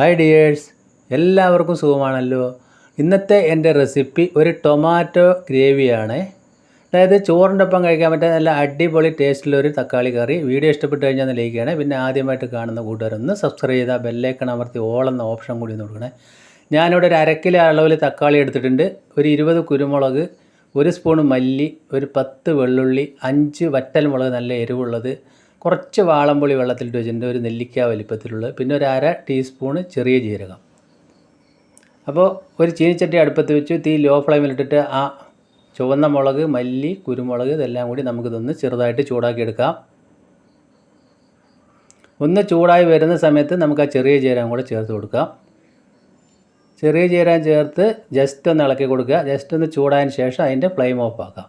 Hi dears എല്ലാവർക്കും സുഖമാണല്ലോ. ഇന്നത്തെ എന്റെ റെസിപ്പി ഒരു ടൊമാറ്റോ ഗ്രേവിയാണ് അതായത് ചോറിന്റെ ഒപ്പം കഴിക്കാൻ പറ്റുന്ന നല്ല അടിപൊളി ഒരു തക്കാളി കറി. വീഡിയോ ഇഷ്ടപ്പെട്ട് കഴിഞ്ഞാൽ ചെയ്യണേ. പിന്നെ ആദ്യമായിട്ട് കാണുന്ന കൂട്ടുകാരൊന്ന് സബ്സ്ക്രൈബ് ചെയ്താൽ ബെല്ലേക്കൺ അമർത്തി ഓൾ എന്ന ഓപ്ഷൻ കൂടി ഒന്ന് കൊടുക്കണേ. ഞാനിവിടെ ഒരു അരക്കിലെ അളവിൽ തക്കാളി എടുത്തിട്ടുണ്ട്. ഒരു ഇരുപത് കുരുമുളക് ഒരു സ്പൂൺ മല്ലി ഒരു പത്ത് വെള്ളുള്ളി അഞ്ച് വറ്റൽ മുളക് നല്ല എരിവുള്ളത്. കുറച്ച് വാളംപുളി വെള്ളത്തിലിട്ട് വെച്ചിട്ടുണ്ട് ഒരു നെല്ലിക്ക വലിപ്പത്തിലുള്ളത് പിന്നെ ഒരു അര ടീസ്പൂണ് ചെറിയ ജീരകം. അപ്പോൾ ഒരു ചീനിച്ചട്ടി അടുപ്പത്ത് വെച്ച് തീ ലോ ഫ്ലെയിമിലിട്ടിട്ട് ആ ചുവന്ന മുളക് മല്ലി കുരുമുളക് ഇതെല്ലാം കൂടി നമുക്കിതൊന്ന് ചെറുതായിട്ട് ചൂടാക്കിയെടുക്കാം. ഒന്ന് ചൂടായി വരുന്ന സമയത്ത് നമുക്ക് ആ ചെറിയ ജീരകം കൂടെ ചേർത്ത് കൊടുക്കാം. ചെറിയ ജീരകം ചേർത്ത് ജസ്റ്റ് ഒന്ന് ഇളക്കി കൊടുക്കുക. ജസ്റ്റ് ഒന്ന് ചൂടായതിന് ശേഷം അതിന്റെ ഫ്ലെയിം ഓഫ് ആക്കാം.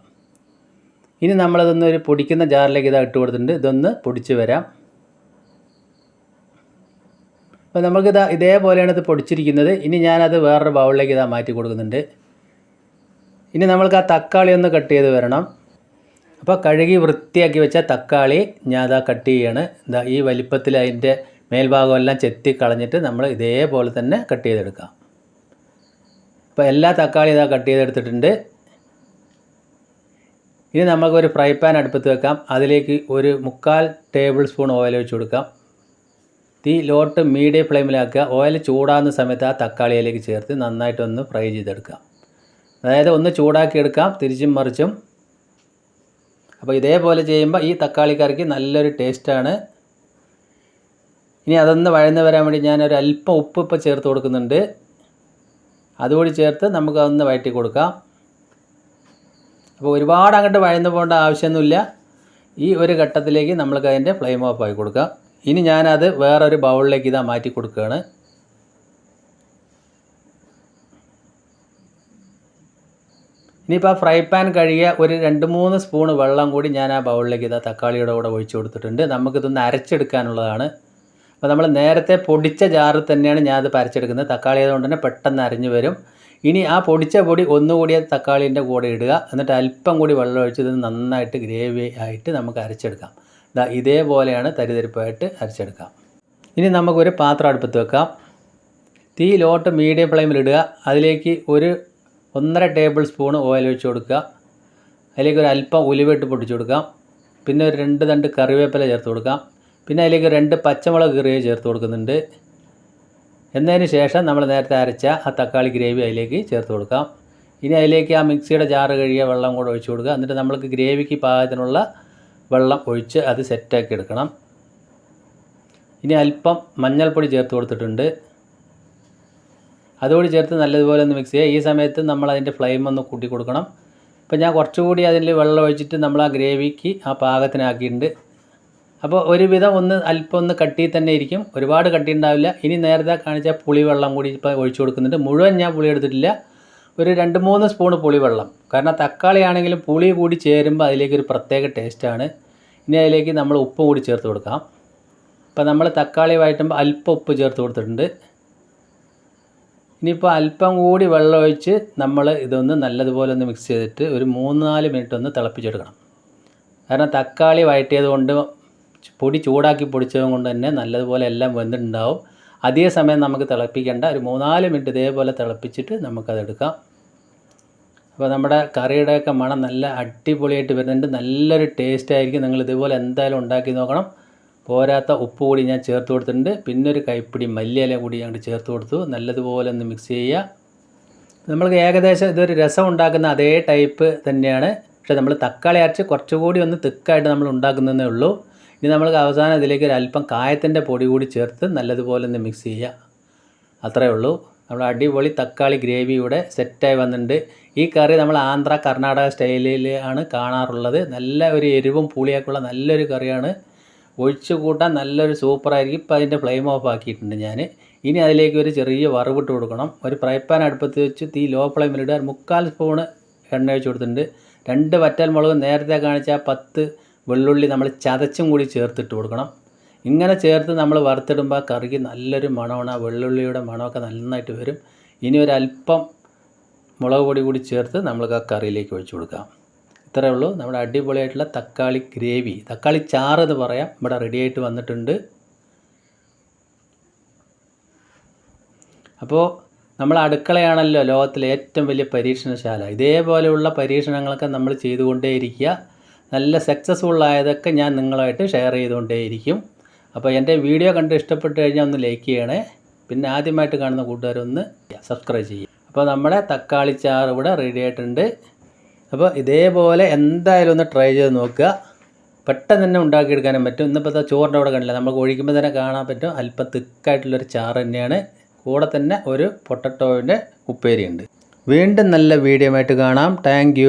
ഇനി നമ്മളതൊന്ന് ഒരു പൊടിക്കുന്ന ജാറിലേക്ക് ഇതാ ഇട്ട് കൊടുത്തിട്ടുണ്ട്. ഇതൊന്ന് പൊടിച്ച് വരാം. അപ്പോൾ നമുക്കിതാ ഇതേപോലെയാണ് ഇത് പൊടിച്ചിരിക്കുന്നത്. ഇനി ഞാനത് വേറൊരു ബൗളിലേക്ക് ഇതാ മാറ്റി കൊടുക്കുന്നുണ്ട്. ഇനി നമ്മൾക്ക് ആ തക്കാളി ഒന്ന് കട്ട് ചെയ്ത് വരണം. അപ്പോൾ കഴുകി വൃത്തിയാക്കി വെച്ച തക്കാളി ഞാൻ അതാ കട്ട് ചെയ്യാണ്. ഇതാ ഈ വലിപ്പത്തിൽ അതിന്റെ മേൽഭാഗമെല്ലാം ചെത്തി കളഞ്ഞിട്ട് നമ്മൾ ഇതേപോലെ തന്നെ കട്ട് ചെയ്തെടുക്കാം. അപ്പോൾ എല്ലാ തക്കാളി ഇതാ കട്ട് ചെയ്തെടുത്തിട്ടുണ്ട്. ഇനി നമുക്കൊരു ഫ്രൈ പാൻ അടുപ്പത്ത് വെക്കാം. അതിലേക്ക് ഒരു മുക്കാൽ ടേബിൾ സ്പൂൺ ഓയിൽ ഒഴിച്ച് കൊടുക്കാം. തീ ലോട്ട് മീഡിയം ഫ്ലെയിമിലാക്കുക ഓയിൽ ചൂടാകുന്ന സമയത്ത് ആ തക്കാളിയിലേക്ക് ചേർത്ത് നന്നായിട്ടൊന്ന് ഫ്രൈ ചെയ്തെടുക്കാം. അതായത് ഒന്ന് ചൂടാക്കി എടുക്കാം തിരിച്ചും മറിച്ചും. അപ്പോൾ ഇതേപോലെ ചെയ്യുമ്പോൾ ഈ തക്കാളി കറിക്ക് നല്ലൊരു ടേസ്റ്റാണ് ഇനി അതൊന്ന് വഴന്ന് വരാൻ വേണ്ടി ഞാനൊരു അല്പം ഉപ്പ് ഇപ്പോൾ ചേർത്ത് കൊടുക്കുന്നുണ്ട്. അതുകൂടി ചേർത്ത് നമുക്ക് അതൊന്ന് വഴറ്റി കൊടുക്കാം. അപ്പോൾ ഒരുപാട് അങ്ങോട്ട് വഴന്ന് പോകേണ്ട ആവശ്യമൊന്നുമില്ല. ഈ ഒരു ഘട്ടത്തിലേക്ക് നമ്മൾക്ക് അതിന്റെ ഫ്ലെയിം ഓഫ് ആക്കി കൊടുക്കാം. ഇനി ഞാനത് വേറൊരു ബൗളിലേക്ക് ഇതാ മാറ്റി കൊടുക്കുകയാണ്. ഇനിയിപ്പോൾ ആ ഫ്രൈ പാൻ കഴുകിയ ഒരു രണ്ട് മൂന്ന് സ്പൂണ് വെള്ളം കൂടി ഞാൻ ആ ബൗളിലേക്ക് ഇതാ തക്കാളിയുടെ കൂടെ ഒഴിച്ചു കൊടുത്തിട്ടുണ്ട്. നമുക്കിതൊന്ന് അരച്ചെടുക്കാനുള്ളതാണ്. അപ്പോൾ നമ്മൾ നേരത്തെ പൊടിച്ച ജാറിൽ തന്നെയാണ് ഞാനത് പരച്ചെടുക്കുന്നത്. തക്കാളി ആയതുകൊണ്ട് തന്നെ പെട്ടെന്ന് അരഞ്ഞു വരും. ഇനി ആ പൊടിച്ച പൊടി ഒന്നുകൂടി തക്കാളീന്റെ കൂടെ ഇടുക. എന്നിട്ട് അല്പം കൂടി വെള്ളം ഒഴിച്ച് ഇത് നന്നായിട്ട് ഗ്രേവി ആയിട്ട് നമുക്ക് അരച്ചെടുക്കാം. ദാ ഇതേപോലെയാണ് തരിതരിപ്പായിട്ട് അരച്ചെടുക്കാം. ഇനി നമുക്കൊരു പാത്രം അടുപ്പത്ത് വെക്കാം. തീ ലോട്ട് മീഡിയം ഫ്ലെയിമിൽ ഇടുക. അതിലേക്ക് ഒരു ഒന്നര ടേബിൾ സ്പൂൺ ഓയിൽ ഒഴിച്ച് കൊടുക്കുക. അതിലേക്ക് ഒരു അല്പം ഉലുവിട്ട് പൊട്ടിച്ചു കൊടുക്കാം പിന്നെ ഒരു രണ്ട് തണ്ട് കറിവേപ്പില ചേർത്ത് കൊടുക്കാം പിന്നെ അതിലേക്ക് രണ്ട് പച്ചമുളക് കീറിയ ചേർത്ത് കൊടുക്കുന്നുണ്ട്. എന്നതിന് ശേഷം നമ്മൾ നേരത്തെ അരച്ച ആ തക്കാളി ഗ്രേവി അതിലേക്ക് ചേർത്ത് കൊടുക്കാം. ഇനി അതിലേക്ക് ആ മിക്സിയുടെ ജാറ് കഴുകിയ വെള്ളം കൂടെ ഒഴിച്ചു കൊടുക്കുക. എന്നിട്ട് നമ്മൾക്ക് ഗ്രേവിക്ക് പാകത്തിനുള്ള വെള്ളം ഒഴിച്ച് അത് സെറ്റാക്കി എടുക്കണം. ഇനി അല്പം മഞ്ഞൾപ്പൊടി ചേർത്ത് കൊടുത്തിട്ടുണ്ട്. അതുകൂടി ചേർത്ത് നല്ലതുപോലെ ഒന്ന് മിക്സ് ചെയ്യുക. ഈ സമയത്ത് നമ്മൾ അതിന്റെ ഫ്ലെയിം ഒന്ന് കൂട്ടി കൊടുക്കണം ഇപ്പം ഞാൻ കുറച്ചുകൂടി അതിൽ വെള്ളം ഒഴിച്ചിട്ട് നമ്മൾ ആ ഗ്രേവിക്ക് ആ പാകത്തിനാക്കിയിട്ടുണ്ട്. അപ്പോൾ ഒരുവിധം ഒന്ന് അല്പം ഒന്ന് കട്ടി തന്നെ ഇരിക്കും. ഒരുപാട് കട്ടി ഉണ്ടാവില്ല. ഇനി നേരത്തെ കാണിച്ച പുളിവെള്ളം കൂടി ഇപ്പോൾ ഒഴിച്ചു കൊടുക്കുന്നുണ്ട്. മുഴുവൻ ഞാൻ പുളി എടുത്തിട്ടില്ല. ഒരു രണ്ട് മൂന്ന് സ്പൂൺ പുളിവെള്ളം കാരണം തക്കാളി ആണെങ്കിലും പുളി കൂടി ചേരുമ്പോൾ അതിലേക്ക് ഒരു പ്രത്യേക ടേസ്റ്റാണ് ഇനി അതിലേക്ക് നമ്മൾ ഉപ്പ് കൂടി ചേർത്ത് കൊടുക്കാം. അപ്പോൾ നമ്മൾ തക്കാളി വഴറ്റുമ്പോൾ അല്പം ഉപ്പ് ചേർത്ത് കൊടുത്തിട്ടുണ്ട്. ഇനിയിപ്പോൾ അല്പം കൂടി വെള്ളം ഒഴിച്ച് നമ്മൾ ഇതൊന്ന് നല്ലതുപോലെ ഒന്ന് മിക്സ് ചെയ്തിട്ട് ഒരു മൂന്ന് നാല് മിനിറ്റ് ഒന്ന് തിളപ്പിച്ചെടുക്കണം. കാരണം തക്കാളി വഴറ്റിയത് കൊണ്ട് പൊടി ചൂടാക്കി പൊടിച്ചത് കൊണ്ട് തന്നെ നല്ലതുപോലെ എല്ലാം വെന്തിട്ടുണ്ടാവും. അധിക സമയം നമുക്ക് തിളപ്പിക്കേണ്ട ഒരു മൂന്നാൽ മിനിറ്റ് ഇതേപോലെ തിളപ്പിച്ചിട്ട് നമുക്കതെടുക്കാം അപ്പോൾ നമ്മുടെ കറിയുടെയൊക്കെ മണം നല്ല അടിപൊളിയായിട്ട് വരുന്നുണ്ട്. നല്ലൊരു ടേസ്റ്റ് ആയിരിക്കും. നിങ്ങൾ ഇതുപോലെ എന്തായാലും ഉണ്ടാക്കി നോക്കണം. പോരാത്ത ഉപ്പ് കൂടി ഞാൻ ചേർത്ത് കൊടുത്തിട്ടുണ്ട്. പിന്നെ ഒരു കൈപ്പിടി മല്ലിയില കൂടി അങ്ങോട്ട് ചേർത്ത് കൊടുത്തു. നല്ലതുപോലെ ഒന്ന് മിക്സ് ചെയ്യുക. നമ്മൾക്ക് ഏകദേശം ഇതൊരു രസം ഉണ്ടാക്കുന്ന അതേ ടൈപ്പ് തന്നെയാണ്. പക്ഷേ നമ്മൾ തക്കാളി അരച്ച് കുറച്ചുകൂടി ഒന്ന് തിക്കായിട്ട് നമ്മൾ ഉണ്ടാക്കുന്നതേ ഉള്ളൂ. ഇനി നമ്മൾക്ക് അവസാനം ഇതിലേക്ക് ഒരു അല്പം കായത്തിന്റെ പൊടി കൂടി ചേർത്ത് നല്ലതുപോലെ ഒന്ന് മിക്സ് ചെയ്യുക. അത്രയേ ഉള്ളൂ. നമ്മൾ അടിപൊളി തക്കാളി ഗ്രേവി ഇവിടെ സെറ്റായി വന്നിട്ടുണ്ട്. ഈ കറി നമ്മൾ ആന്ധ്ര കർണാടക സ്റ്റൈലിൽ ആണ് കാണാറുള്ളത്. നല്ല ഒരു എരിവും പുളിയൊക്കെയുള്ള നല്ലൊരു കറിയാണ്. ഒഴിച്ചു കൂട്ടാൻ നല്ലൊരു സൂപ്പറായിരിക്കും ഇപ്പോൾ അതിന്റെ ഫ്ലെയിം ഓഫ് ആക്കിയിട്ടുണ്ട് ഞാൻ ഇനി അതിലേക്ക് ഒരു ചെറിയ വറവിട്ട് കൊടുക്കണം. ഒരു ഫ്രൈ പാൻ അടുപ്പത്ത് വെച്ച് തീ ലോ ഫ്ലെയിമിലിടുക ഒരു മുക്കാൽ സ്പൂണ് എണ്ണ ഒഴിച്ച് കൊടുത്തിട്ടുണ്ട്. രണ്ട് വറ്റൽ മുളക് നേരത്തെ കാണിച്ച പത്ത് വെള്ളുള്ളി നമ്മൾ ചതച്ചും കൂടി ചേർത്തിട്ട് കൊടുക്കണം. ഇങ്ങനെ ചേർത്ത് നമ്മൾ വറുത്തിടുമ്പോൾ കറിക്ക് നല്ലൊരു മണമാണ്. ആ വെള്ളുള്ളിയുടെ മണമൊക്കെ നന്നായിട്ട് വരും. ഇനി ഒരല്പം മുളക് പൊടി കൂടി ചേർത്ത് നമ്മൾക്ക് ആ കറിയിലേക്ക് ഒഴിച്ചു കൊടുക്കാം. ഇത്രയേ ഉള്ളൂ. നമ്മുടെ അടിപൊളിയായിട്ടുള്ള തക്കാളി ഗ്രേവി. തക്കാളി ചാറ് എന്ന് പറയാം. ഇവിടെ റെഡി ആയിട്ട് വന്നിട്ടുണ്ട്. അപ്പോൾ നമ്മൾ അടുക്കളയാണല്ലോ ലോകത്തിലെ ഏറ്റവും വലിയ പരീക്ഷണശാല. ഇതേപോലെയുള്ള പരീക്ഷണങ്ങളൊക്കെ നമ്മൾ ചെയ്തുകൊണ്ടേയിരിക്കുക. നല്ല സക്സസ്ഫുൾ ആയതൊക്കെ ഞാൻ നിങ്ങളായിട്ട് ഷെയർ ചെയ്തുകൊണ്ടേയിരിക്കും. അപ്പോൾ എന്റെ വീഡിയോ കണ്ട് ഇഷ്ടപ്പെട്ട് കഴിഞ്ഞാൽ ഒന്ന് ലൈക്ക് ചെയ്യണേ. പിന്നെ ആദ്യമായിട്ട് കാണുന്ന കൂട്ടുകാരൊന്ന് സബ്സ്ക്രൈബ് ചെയ്യും. അപ്പോൾ നമ്മുടെ തക്കാളി ചാറ് ഇവിടെ റെഡി ആയിട്ടുണ്ട്. അപ്പോൾ ഇതേപോലെ എന്തായാലും ഒന്ന് ട്രൈ ചെയ്ത് നോക്കുക. പെട്ടെന്ന് തന്നെ ഉണ്ടാക്കിയെടുക്കാനും പറ്റും. ഇന്നിപ്പോൾ ചോറിന്റെ അവിടെ കണ്ടില്ല? നമുക്ക് ഒഴിക്കുമ്പോൾ തന്നെ കാണാൻ പറ്റും. അല്പം തിക്കായിട്ടുള്ളൊരു ചാറ് തന്നെയാണ്. കൂടെ തന്നെ ഒരു പൊട്ടറ്റോവിന്റെ ഉപ്പേരിയുണ്ട്. വീണ്ടും നല്ല വീഡിയോ ആയിട്ട് കാണാം. താങ്ക്